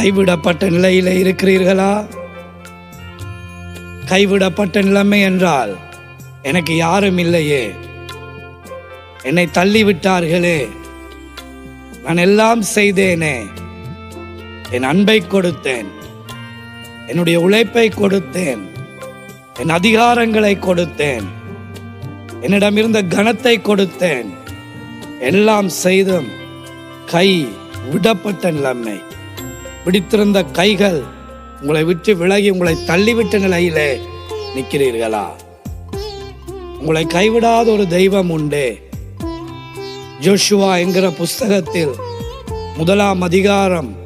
கைவிடப்பட்ட நிலையில் இருக்கிறீர்களா? கைவிடப்பட்ட நிலைமை என்றால் எனக்கு யாரும் இல்லையே. என்னை தள்ளிவிட்டார்களே. நான் எல்லாம் செய்தேனே. என் அன்பை கொடுத்தேன். என்னுடைய உழைப்பை கொடுத்தேன். என் அதிகாரங்களை கொடுத்தேன். என்னிடம் இருந்த கனத்தை கொடுத்தேன். எல்லாம் செய்தும் கை விடப்பட்ட நிலைமை. பிடித்திருந்த கைகள் உங்களை விட்டு விலகி உங்களை தள்ளிவிட்ட நிலையிலே நிற்கிறீர்களா? உங்களை கைவிடாத ஒரு தெய்வம் உண்டு. ஜோஷுவா என்கிற புஸ்தகத்தில் முதலாம் அதிகாரம்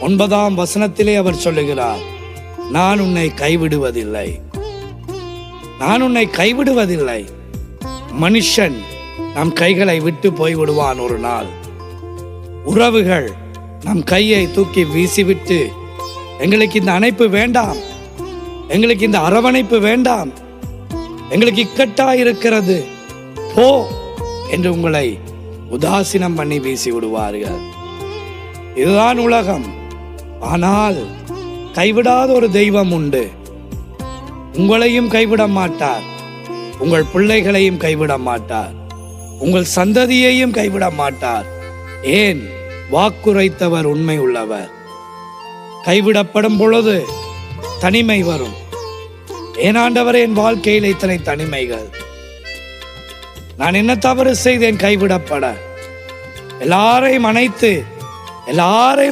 ஒன்பதாம் வசனத்திலே அவர் சொல்லுகிறார் நான் உன்னை கைவிடுவதில்லை. நான் உன்னை கைவிடுவதில்லை. மனுஷன் நம் கைகளை விட்டு போய்விடுவான் ஒரு நாள். உறவுகள் நம் கையை தூக்கி வீசிவிட்டு எங்களுக்கு இந்த அணைப்பு வேண்டாம். எங்களுக்கு இந்த அரவணைப்பு வேண்டாம். எங்களுக்கு இக்கட்டா இருக்கிறது. போ என்று உங்களை உதாசீனம் பண்ணி வீசி விடுவார்கள். இதுதான் உலகம். ஆனால் கைவிடாத ஒரு தெய்வம் உண்டு. உங்களையும் கைவிட மாட்டார். உங்கள் பிள்ளைகளையும் கைவிட மாட்டார். உங்கள் சந்ததியையும் கைவிட மாட்டார். ஏன்? வாக்குரைத்தவர் உண்மை உள்ளவர். கைவிடப்படும் பொழுது தனிமை வரும். ஏனாண்டவர் என் வாழ்க்கையில் இத்தனை தனிமைகள்? நான் என்ன தவறு செய்தேன்? கைவிடப்பட. எல்லாரையும் அணைத்து எல்லாரையும்